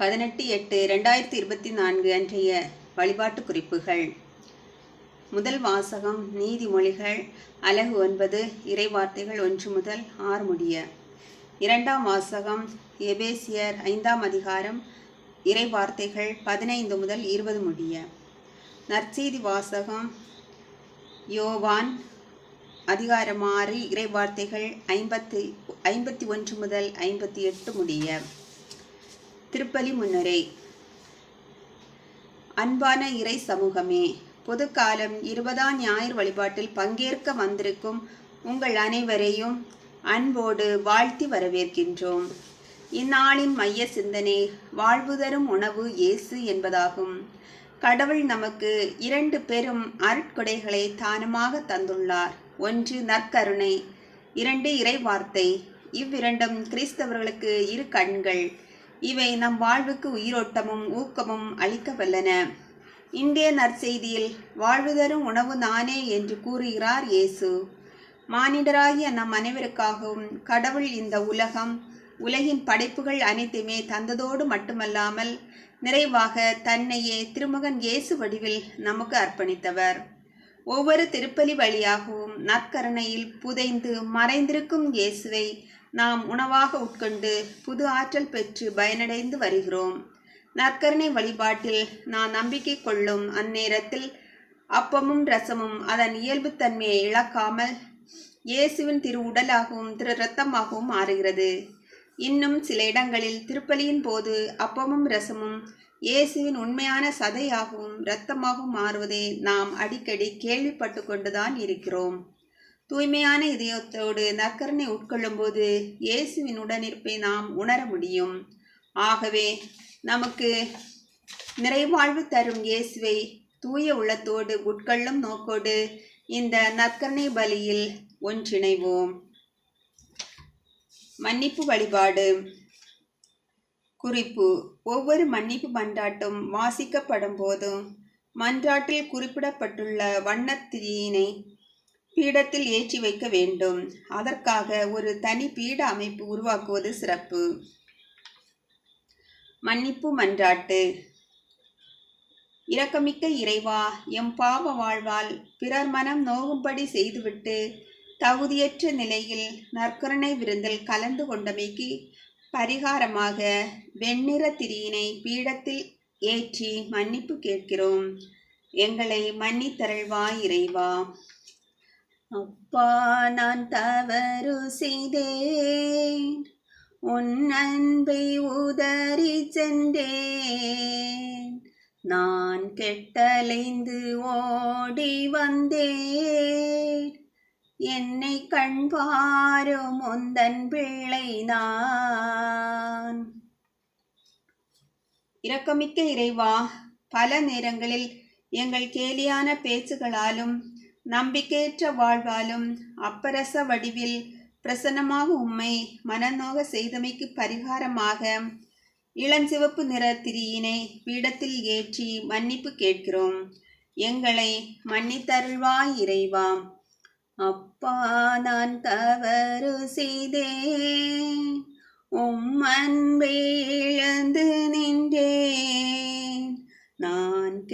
பதினெட்டு எட்டு ரெண்டாயிரத்தி இருபத்தி நான்கு அன்றைய வழிபாட்டு குறிப்புகள் முதல் வாசகம் நீதிமொழிகள் அலகு ஒன்பது இறைவார்த்தைகள் ஒன்று முதல் ஆறு முடிய. இரண்டாம் வாசகம் எபேசியர் ஐந்தாம் அதிகாரம் இறைவார்த்தைகள் பதினைந்து முதல் இருபது முடிய. நற்செய்தி வாசகம் யோவான் அதிகாரம் ஆறு இறைவார்த்தைகள் ஐம்பத்தி ஐம்பத்தி ஒன்று முதல் ஐம்பத்தி எட்டு முடிய. திருப்பலி முன்னுரை. அன்பான இறை சமூகமே பொதுக்காலம் இருபதாம் ஞாயிறு வழிபாட்டில் பங்கேற்க வந்திருக்கும் உங்கள் அனைவரையும் அன்போடு வாழ்த்தி வரவேற்கின்றோம். இந்நாளின் மைய சிந்தனை வாழ்வு தரும் உணவு இயேசு என்பதாகும். கடவுள் நமக்கு இரண்டு பெரும் அருட்கொடைகளை தானமாக தந்துள்ளார். ஒன்று நற்கருணை. இரண்டு இறைவார்த்தை. இவ்விரண்டும் கிறிஸ்தவர்களுக்கு இரு கண்கள். இவை நம் வாழ்வுக்கு உயிரோட்டமும் ஊக்கமும் அளிக்க வல்லன இந்திய நற்செய்தியில் வாழ்வு தரும் உணவு நானே என்று கூறுகிறார் இயேசு. மானிடராகிய நம் அனைவருக்காகவும் கடவுள் இந்த உலகம் உலகின் படைப்புகள் அனைத்துமே தந்ததோடு மட்டுமல்லாமல் நிறைவாக தன்னையே திருமகன் இயேசு வடிவில் நமக்கு அர்ப்பணித்தவர். ஒவ்வொரு திருப்பலி வழியாகவும் நற்கருணையில் புதைந்து மறைந்திருக்கும் இயேசுவை நாம் உணவாக உட்கொண்டு புது ஆற்றல் பெற்று பயனடைந்து வருகிறோம். நற்கருணை வழிபாட்டில் நான் நம்பிக்கை கொள்ளும் அந்நேரத்தில் அப்பமும் ரசமும் அதன் இயல்புத்தன்மையை இழக்காமல் இயேசுவின் திரு உடலாகவும் திரு இரத்தமாகவும் மாறுகிறது. இன்னும் சில இடங்களில் திருப்பலியின் போது அப்பமும் ரசமும் இயேசுவின் உண்மையான சதையாகவும் இரத்தமாகவும் மாறுவதை நாம் அடிக்கடி கேள்விப்பட்டு கொண்டுதான் இருக்கிறோம். தூய்மையான இதயத்தோடு நற்கருணை உட்கொள்ளும்போது இயேசுவின் உடனிருப்பை நாம் உணர முடியும். ஆகவே நமக்கு நிறைவாழ்வு தரும் இயேசுவை தூய உள்ளத்தோடு உட்கொள்ளும் நோக்கோடு இந்த நற்கருணை பலியில் ஒன்றிணைவோம். மன்னிப்பு வழிபாடு. குறிப்பு. ஒவ்வொரு மன்னிப்பு மன்றாட்டும் வாசிக்கப்படும் போதும் மன்றாட்டில் குறிப்பிடப்பட்டுள்ள வண்ணத்திரியினை பீடத்தில் ஏற்றி வைக்க வேண்டும். அதற்காக ஒரு தனி பீட அமைப்பு உருவாக்குவது சிறப்பு. மன்னிப்பு மன்றாட்டு. இரக்கமிக்க இறைவா எம் பாவ வாழ்வால் பிறர் மனம் நோகும்படி செய்துவிட்டு தகுதியற்ற நிலையில் நற்கருணை விருந்தில் கலந்து கொண்டமைக்கு பரிகாரமாக வெண்ணிற திரியினை பீடத்தில் ஏற்றி மன்னிப்பு கேட்கிறோம். எங்களை மன்னித்தருள்வாய் இறைவா. அப்பா நான் தவறு செய்தேன். உன் அன்பை உதறி சென்றேன். நான் கெட்டலைந்து ஓடி வந்தேன். என்னை கண்பாரும் உந்தன் பிள்ளை நான். இரக்கமிக்க இறைவா பல நேரங்களில் எங்கள் கேலியான பேச்சுகளாலும் நம்பிக்கையற்ற வாழ்வாலும் அப்பரச வடிவில் பிரசன்னமாக உம்மை மனநோக செய்தமைக்கு பரிகாரமாக இளஞ்சிவப்பு நிற திரியினை பீடத்தில் ஏற்றி மன்னிப்பு கேட்கிறோம். எங்களை மன்னித்தருள்வாய் இறைவா. அப்பா நான் தவறு செய்தேன். உம்மன் அன்பை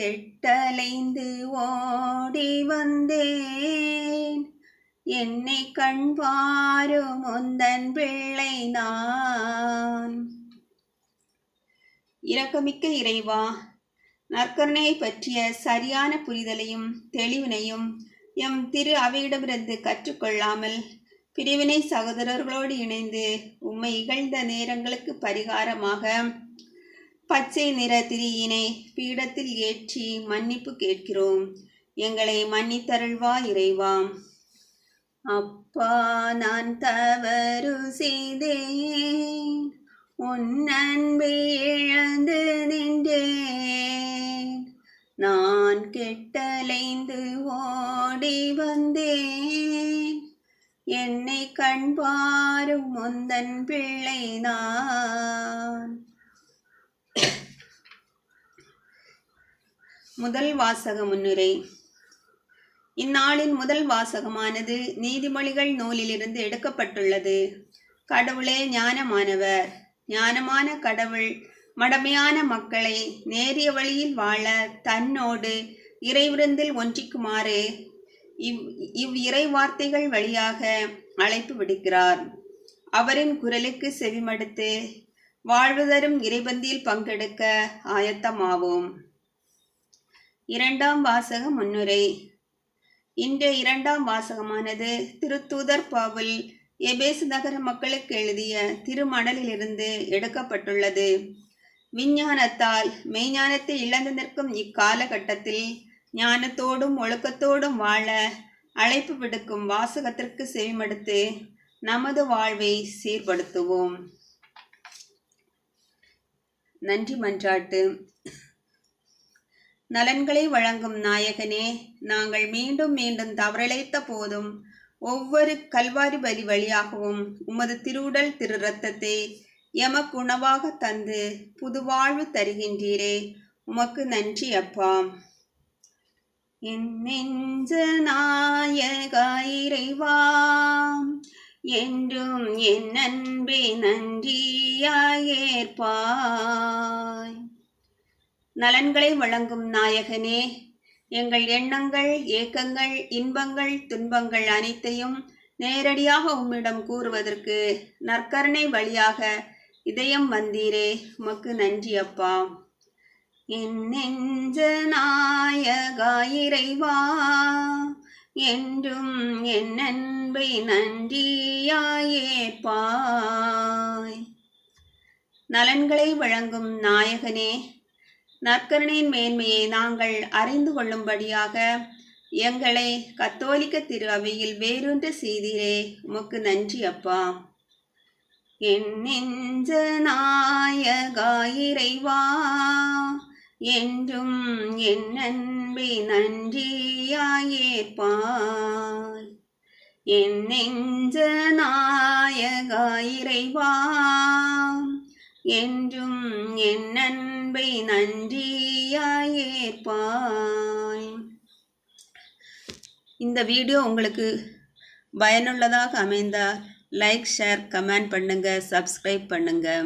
செட்டலைந்து கெட்டலைந்து ஓடி வந்தேன். என்னை கண்பாரும் முந்தன் பிள்ளை நான். இரக்கமிக்க இறைவா நற்கருணையை பற்றிய சரியான புரிதலையும் தெளிவினையும் எம் திரு அவையிடமிருந்து கற்றுக்கொள்ளாமல் பிரிவினை சகோதரர்களோடு இணைந்து உம்மை இகழ்ந்த நேரங்களுக்கு பரிகாரமாக பச்சை நிற திரியினை பீடத்தில் ஏற்றி மன்னிப்பு கேட்கிறோம். எங்களை மன்னித்தருள்வா இறைவாம் அப்பா நான் தவறு செய்தேன். உன் அன்பை இழந்து நின்றேன். நான் கெட்டலைந்து ஓடி வந்தேன். என்னை கண்பாரும் முந்தன் பிள்ளை நான். முதல் வாசக முன்னுரை இந்நாளின் முதல் வாசகமானது நீதிமொழிகள் நூலிலிருந்து எடுக்கப்பட்டுள்ளது. கடவுளே ஞானமானவர். ஞானமான கடவுள் மடமையான மக்களை நேரிய வழியில் வாழ தன்னோடு இறைவிருந்தில் ஒன்றிக்குமாறு இவ் இவ் இறை வார்த்தைகள் வழியாக அழைப்பு விடுக்கிறார். அவரின் குரலுக்கு செவிமடுத்து வாழ்வு தரும் இறைபந்தியில் பங்கெடுக்க ஆயத்தமாவோம். இரண்டாம் வாசக முன்னுரை. இன்று இரண்டாம் வாசகமானது திருத்தூதர் பவுல் எபேசு நகர மக்களுக்கு எழுதிய திருமடலிலிருந்து எடுக்கப்பட்டுள்ளது. விஞ்ஞானத்தால் மெய்ஞானத்தை இழந்து நிற்கும் இக்காலகட்டத்தில் ஞானத்தோடும் ஒழுக்கத்தோடும் வாழ அழைப்பு விடுக்கும் வாசகத்திற்கு செவிமடுத்து நமது வாழ்வை சீர்படுத்துவோம். நன்றி மன்றாட்டு. நலன்களை வழங்கும் நாயகனே நாங்கள் மீண்டும் மீண்டும் தவறிழைத்த போதும் ஒவ்வொரு கல்வாரி பலி வழியாகவும் உமது திருவுடல் திரு ரத்தத்தை எமக்கு உணவாக தந்து புதுவாழ்வு தருகின்றீரே. உமக்கு நன்றி அப்பா. என் நெஞ்ச நாயகா இறைவா என்றும் என் அன்பே நன்றியாயேற்பா நலன்களை வழங்கும் நாயகனே எங்கள் எண்ணங்கள் ஏக்கங்கள் இன்பங்கள் துன்பங்கள் அனைத்தையும் நேரடியாக உம்மிடம் கூறுவதற்கு நற்கருணை வழியாக இதயம் வந்தீரே. உமக்கு நன்றி அப்பா. என் நெஞ்ச நாயகா இறைவா என்றும் என் அன்பை நன்றியாயேப்பாய். நலன்களை வழங்கும் நாயகனே நற்கருணையின் மேன்மையை நாங்கள் அறிந்து கொள்ளும்படியாக எங்களை கத்தோலிக்க திரு அவையில் வேறொன்று செய்தீரே. உமக்கு நன்றி அப்பா. என் நெஞ்ச நாயகா இறைவா. என்றும் என் அன்பை நன்றியாயேற்பாய். என் நெஞ்ச நாயகா இறைவா. என்றும் என் அன்பை நன்றியாயேற்பாய் இந்த வீடியோ உங்களுக்கு பயனுள்ளதாக அமைந்தால் லைக் ஷேர் கமெண்ட் பண்ணுங்கள் சப்ஸ்கிரைப் பண்ணுங்கள்